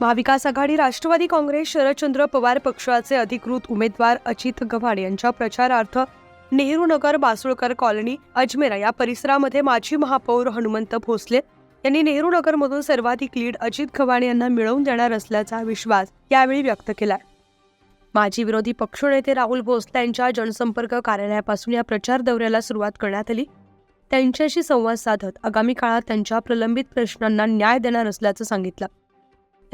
महाविकास आघाडी राष्ट्रवादी काँग्रेस शरदचंद्र पवार पक्षाचे अधिकृत उमेदवार अजित गव्हाणे यांच्या प्रचारार्थ नेहरू नगर बासुळकर कॉलनी अजमेरा या परिसरामध्ये माजी महापौर हनुमंत भोसले यांनी नेहरू नगरमधून सर्वाधिक लीड अजित गव्हाणे यांना मिळवून देणार असल्याचा विश्वास यावेळी व्यक्त केला माजी विरोधी पक्षनेते राहुल भोसले यांच्या जनसंपर्क कार्यालयापासून या प्रचार दौऱ्याला सुरुवात करण्यात आली. त्यांच्याशी संवाद साधत आगामी काळात त्यांच्या प्रलंबित प्रश्नांना न्याय देणार असल्याचं सांगितलं.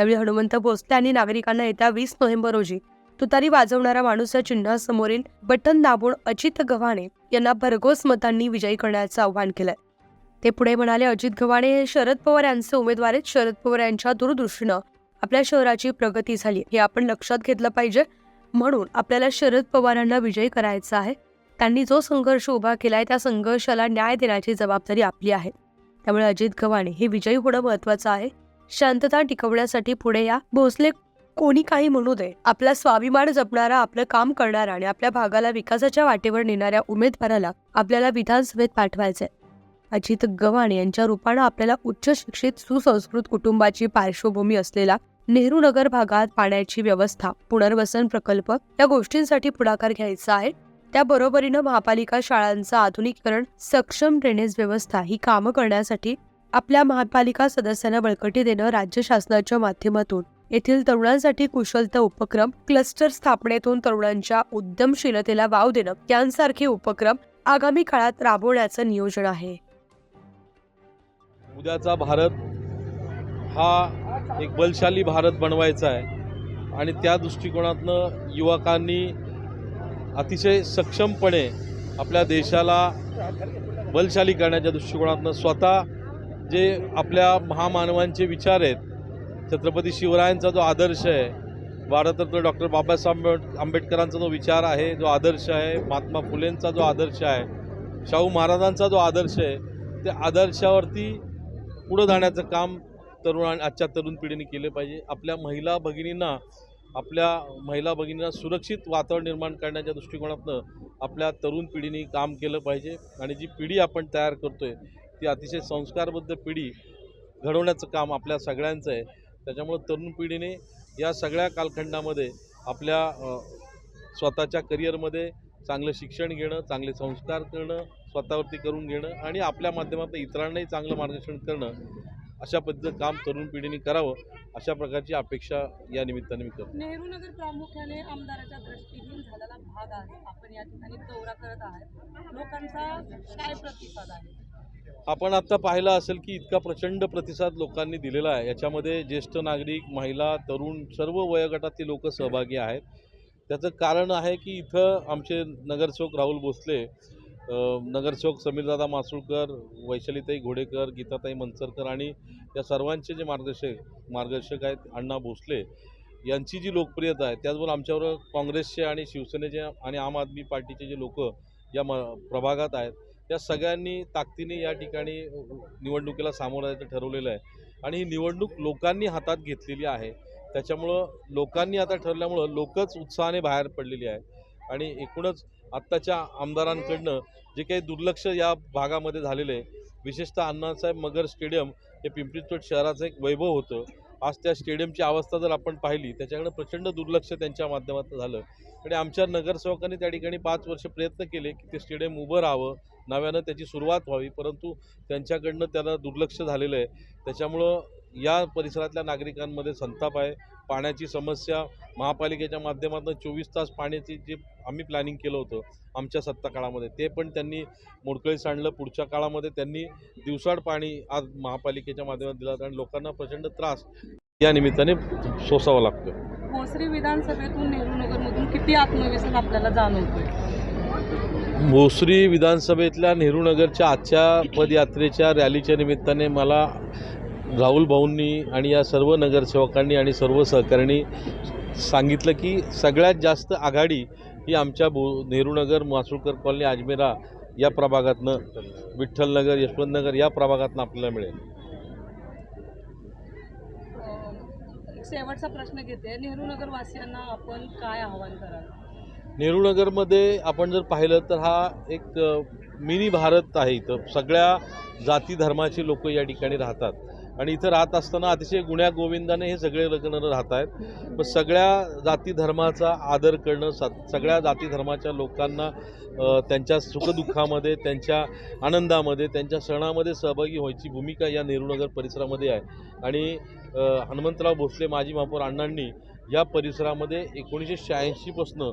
त्यावेळी हनुमंत भोसले यांनी नागरिकांना येत्या वीस नोव्हेंबर रोजी तुतारी वाजवणारा माणूस या चिन्हासमोरील बटन दाबून अजित गव्हाणे यांना भरघोस मतांनी विजयी करण्याचं आवाहन केलंय. ते पुढे म्हणाले अजित गव्हाणे हे शरद पवार यांचे उमेदवार आहेत. शरद पवार यांच्या दूरदृष्टीनं आपल्या शहराची प्रगती झाली. हे आपण लक्षात घेतलं पाहिजे. म्हणून आपल्याला शरद पवारांना विजयी करायचा आहे. त्यांनी जो संघर्ष उभा केलाय त्या संघर्षाला न्याय देण्याची जबाबदारी आपली आहे. त्यामुळे अजित गव्हाणे हे विजयी होणं महत्वाचं आहे. शांतता टिकवण्यासाठी पुढे या. भोसले कोणी काही म्हणू दे. आपला स्वाभिमान जपणारा आपलं काम करणारा आणि आपल्या भागाला विकासाच्या वाटेवर नेणाऱ्या उमेदवाराला आपल्याला विधानसभेत पाठवायचंय. अजित गव्हाणे यांच्या रूपानं आपल्याला उच्च शिक्षित सुसंस्कृत कुटुंबाची पार्श्वभूमी असलेला नेहरू नगर भागात पाण्याची व्यवस्था पुनर्वसन प्रकल्प या गोष्टींसाठी पुढाकार घ्यायचा आहे. त्याबरोबरीनं महापालिका शाळांचं आधुनिकीकरण सक्षम ड्रेनेज व्यवस्था ही कामं करण्यासाठी आपल्या महापालिका सदस्यांना बळकटी देणं राज्य शासनाच्या माध्यमातून. येथील तरुणांसाठी कुशलता उपक्रम क्लस्टर स्थापनेतून तरुणांच्या उद्यमशीलतेला वाव देणं यांसारखे उपक्रम आगामी काळात राबवण्याचं नियोजन आहे. उद्याचा भारत हा एक बलशाली भारत बनवायचा आहे. आणि त्या दृष्टिकोनातनं युवकांनी अतिशय सक्षमपणे आपल्या देशाला बलशाली करण्याच्या दृष्टिकोनातनं स्वतः जे आपल्या महामानवांचे विचार आहेत छत्रपती शिवरायांचा जो आदर्श आहे भारतरत्न डॉक्टर बाबासाहेब आंबेड- आंबेडकरांचा जो विचार आहे जो आदर्श आहे महात्मा फुलेंचा जो आदर्श आहे शाहू महाराजांचा जो आदर्श आहे त्या आदर्शावरती पुढं जाण्याचं काम तरुण आजच्या तरुण पिढीने केले पाहिजे. आपल्या महिला भगिनींना आपल्या महिला भगिनींना सुरक्षित वातावरण निर्माण करण्याच्या दृष्टिकोनातनं आपल्या तरुण पिढीने काम केलं पाहिजे आणि जी पिढी आपण तयार करतो आहे ती अतिशय संस्कारबद्ध पिढी घडवण्याचं काम आपल्या सगळ्यांचं आहे. त्याच्यामुळं तरुण पिढीने या सगळ्या कालखंडामध्ये आपल्या स्वतःच्या करिअरमध्ये चांगलं शिक्षण घेणं चांगले संस्कार करणं स्वतःवरती करून घेणं आणि आपल्या माध्यमातून इतरांनाही चांगलं मार्गदर्शन करणं अशा पद्धतीचं काम तरुण पिढीने करावं अशा प्रकारची अपेक्षा या निमित्ताने मी करतो. नेहरू नगर प्रामुख्याने आमदाराच्या दृष्टीहीन झालेला भाग आहे. आपण या ठिकाणी दौरा करत आहात. लोकांचा काय प्रतिसाद आहे? आपण आत्ता पाहिलं असेल की इतका प्रचंड प्रतिसाद लोकांनी दिलेला आहे. याच्यामध्ये ज्येष्ठ नागरिक महिला तरुण सर्व वयोगटातली लोक सहभागी आहेत. त्याचं कारण आहे की इथं आमचे नगरसेवक राहुल भोसले नगरसेवक समीरदादा मासुळकर वैशालीताई घोडेकर गीताताई मनसरकर आणि या सर्वांचे जे मार्गदर्शक मार्गदर्शक आहेत अण्णा भोसले यांची जी लोकप्रियता आहे त्याचबरोबर आमच्याबरोबर काँग्रेसचे आणि शिवसेनेचे आणि आम आदमी पार्टीचे जे लोक या म प्रभागात आहेत त्या सगळ्यांनी ताकदीने या ठिकाणी निवडणुकीला सामोरं जायचं ठरवलेलं आहे. आणि ही निवडणूक लोकांनी हातात घेतलेली आहे. त्याच्यामुळं लोकांनी आता ठरल्यामुळं लोकच उत्साहाने बाहेर पडलेली आहे आणि एकूणच आत्ताच्या आमदारांकडनं जे काही दुर्लक्ष या भागामध्ये झालेलं आहे विशेषतः अण्णासाहेब मगर स्टेडियम हे पिंपरी चिंचवड शहराचं एक वैभव होतं. आज त्या स्टेडियमची अवस्था जर आपण पाहिली त्याच्याकडे प्रचंड दुर्लक्ष त्यांच्या माध्यमातून झालं. आणि आमच्या नगरसेवकांनी त्या ठिकाणी पाच वर्ष प्रयत्न केले की ते स्टेडियम उभं राहावं नव्यानं त्याची सुरुवात व्हावी परंतु त्यांच्याकडनं त्याला दुर्लक्ष झालेलं आहे. त्याच्यामुळं या परिसरातल्या नागरिकांमध्ये संताप आहे. पाण्याची समस्या महापालिकेच्या माध्यमातून चोवीस तास पाण्याची जे आम्ही प्लॅनिंग केलं होतं आमच्या सत्ता काळामध्ये ते पण त्यांनी मोडकळीस आणलं. पुढच्या काळामध्ये त्यांनी दिवसाड पाणी आज महापालिकेच्या माध्यमात दिलं आणि लोकांना प्रचंड त्रास या निमित्ताने सोसावा लागतो भोसरी विधानसभेतून नेहरू नगरमधून किती आत्मविश्वास आपल्याला जाणवतोय? भोसरी विधानसभेतल्या नेहरू नगरच्या आजच्या पदयात्रेच्या रॅलीच्या निमित्ताने मला राहुल भाऊंनी आणि या सर्व नगरसेवकांनी आणि सर्व सहकाऱ्यांनी सांगितलं की सगळ्यात जास्त आघाडी ही आमच्या भो नेहरू नगर मासुळकर कॉलनी अजमेरा या प्रभागातनं विठ्ठलनगर यशवंतनगर या प्रभागातनं आपल्याला मिळेल. एक शेवटचा प्रश्न घेते. नेहरू नगर वासियांना आपण काय आव्हान कराल? नेहरू नगरमध्ये आपण जर पाहिलं तर हा एक मिनी भारत आहे इथं. सगळ्या जाती धर्माची लोक या ठिकाणी राहतात. आणि इथं राहत असताना अतिशय गुण्या गोविंदाने हे सगळे लग्न राहत आहेत पण सगळ्या जाती धर्माचा आदर करणं स सगळ्या जाती धर्माच्या लोकांना त्यांच्या सुखदुःखामध्ये त्यांच्या आनंदामध्ये त्यांच्या सणामध्ये सहभागी व्हायची भूमिका या नेहरूनगर परिसरामध्ये आहे. आणि हनुमंतराव भोसले माजी महापौर अण्णांनी या परिसरामध्ये एकोणीसशे शहाऐंशीपासनं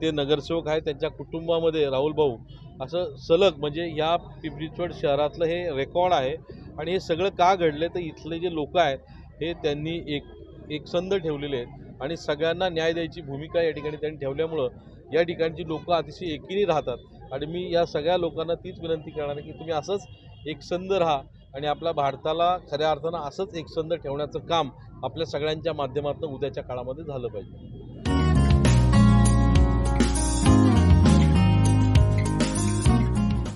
ते नगरसेवक आहेत त्यांच्या कुटुंबामध्ये राहुल भाऊ असं सलग म्हणजे या पिंपरी चिंचवड शहरातलं हे रेकॉर्ड आहे. आणि हे सगळं का घडले तर इथले जे लोक आहेत हे त्यांनी एक एकसंध ठेवलेले आहेत आणि सगळ्यांना न्याय द्यायची भूमिका या ठिकाणी त्यांनी ठेवल्यामुळं या ठिकाणची लोकं अतिशय एकीने राहतात. आणि मी या सगळ्या लोकांना तीच विनंती करणार आहे की तुम्ही असंच एकसंध राहा आणि आपल्या भारताला खऱ्या अर्थानं असंच एकसंध ठेवण्याचं काम आपल्या सगळ्यांच्या माध्यमातून उद्याच्या काळामध्ये झालं पाहिजे.